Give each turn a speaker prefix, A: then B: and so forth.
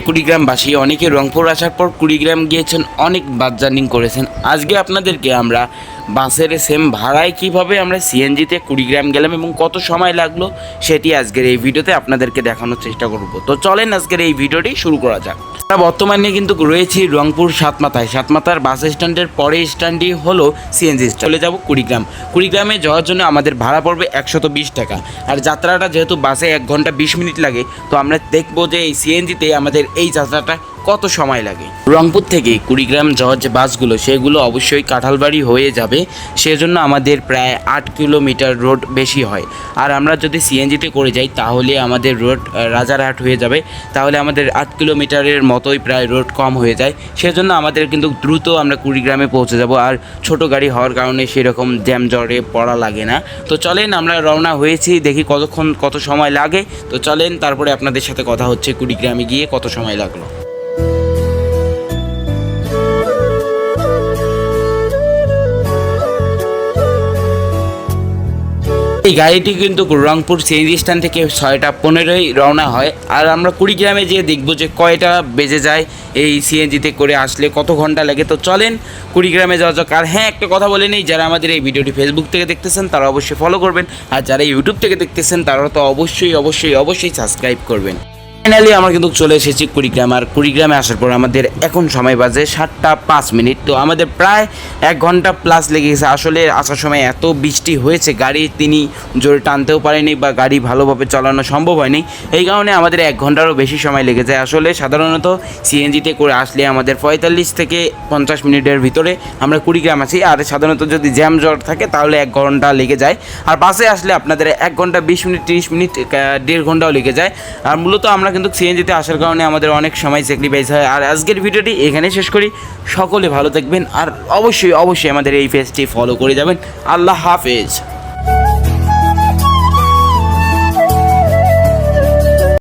A: কুড়িগ্রামবাসী অনেকে রংপুর আসার পর কুড়িগ্রাম গিয়েছেন অনেক বাদ জার্নিং করেছেন। আজকে আপনাদেরকে আমরা বাসের সেম ভাড়ায় কীভাবে আমরা সিএনজিতে কুড়িগ্রাম গেলাম এবং কত সময় লাগল সেটি আজকের এই ভিডিওতে আপনাদেরকে দেখানোর চেষ্টা করব। তো চলেন আজকের এই ভিডিওটি শুরু করা যাক। আমরা বর্তমানে কিন্তু রয়েছি রংপুর সাতমাথায়। সাতমাথার বাস স্ট্যান্ডের পরে স্ট্যান্ডই হলো সিএনজি চলে যাব কুড়িগ্রাম। কুড়িগ্রামে যাওয়ার জন্য আমাদের ভাড়া পড়বে একশত বিশ টাকা। আর যাত্রাটা যেহেতু বাসে এক ঘণ্টা বিশ মিনিট লাগে, তো আমরা দেখব যে এই সিএনজিতে আমাদের এই যাত্রাটা কত সময় লাগে? রংপুর থেকে কুড়িগ্রাম যাওয়ার যে বাসগুলো, সেগুলো অবশ্যই কাঁঠালবাড়ি হয়ে যাবে। সেজন্য আমাদের প্রায় আট কিলোমিটার রোড বেশি হয়। আর আমরা যদি সিএনজিতে করে যাই, তাহলে আমাদের রোড রাজারহাট হয়ে যাবে। তাহলে আমাদের আট কিলোমিটারের মতোই প্রায় রোড কম হয়ে যায়। সেজন্য আমাদের কিন্তু দ্রুত আমরা কুড়িগ্রামে পৌঁছে যাব। আর ছোট গাড়ি হওয়ার কারণে সেরকম জ্যাম জটে পড়া লাগে না। তো চলেন, আমরা রওনা হয়েছি। দেখি কতক্ষণ কত সময় লাগে। তো চলেন, তারপরে আপনাদের সাথে কথা হচ্ছে কুড়িগ্রামে গিয়ে কত সময় লাগল। এই গাড়িটি কিন্তু রংপুর সিএনজি স্ট্যান্ড থেকে ছয়টা পনেরোই রওনা হয়। আর আমরা কুড়িগ্রামে যেয়ে দেখব যে কয়টা বেজে যায় এই সিএনজিতে করে আসলে কত ঘণ্টা লাগে। তো চলেন কুড়িগ্রামে যাওয়া যাক। আর হ্যাঁ একটা কথা বলে নেই, যারা আমাদের এই ভিডিওটি ফেসবুক থেকে দেখতেছেন, তারা অবশ্যই ফলো করবেন। আর যারা ইউটিউব থেকে দেখতেছেন, তারা তো অবশ্যই অবশ্যই অবশ্যই সাবস্ক্রাইব করবেন। ফাইনালি আমরা কিন্তু চলে এসেছি কুড়িগ্রাম, আর কুড়িগ্রামে আসার পর আমাদের এখন সময় বাজে সাতটা পাঁচ মিনিট। তো আমাদের প্রায় এক ঘণ্টা প্লাস লেগে গেছে আসলে আসার সময় এত বৃষ্টি হয়েছে, গাড়ি তিনি জোরে টানতেও পারেনি বা গাড়ি ভালোভাবে চালানো সম্ভব হয়নি। এই কারণে আমাদের এক ঘন্টারও বেশি সময় লেগে যায় আসলে সাধারণত সিএনজিতে করে আসলে আমাদের পঁয়তাল্লিশ থেকে পঞ্চাশ মিনিটের ভিতরে আমরা কুড়িগ্রাম আছি। আর সাধারণত যদি জ্যাম জট থাকে, তাহলে এক ঘণ্টা লেগে যায়। আর বাসে আসলে আপনাদের এক ঘণ্টা, বিশ মিনিট, তিরিশ মিনিট দেড় ঘন্টাও লেগে যায়। আর মূলত আমরা কিন্তু সিএনজিতে আসার কারণে আমাদের অনেক সময় স্যাক্রিফাইস হয়। আর আজকের ভিডিওটি এখানে শেষ করি। সকলে ভালো থাকবেন আর অবশ্যই অবশ্যই আমাদের এই পেজটি ফলো করে যাবেন। আল্লাহ হাফেজ।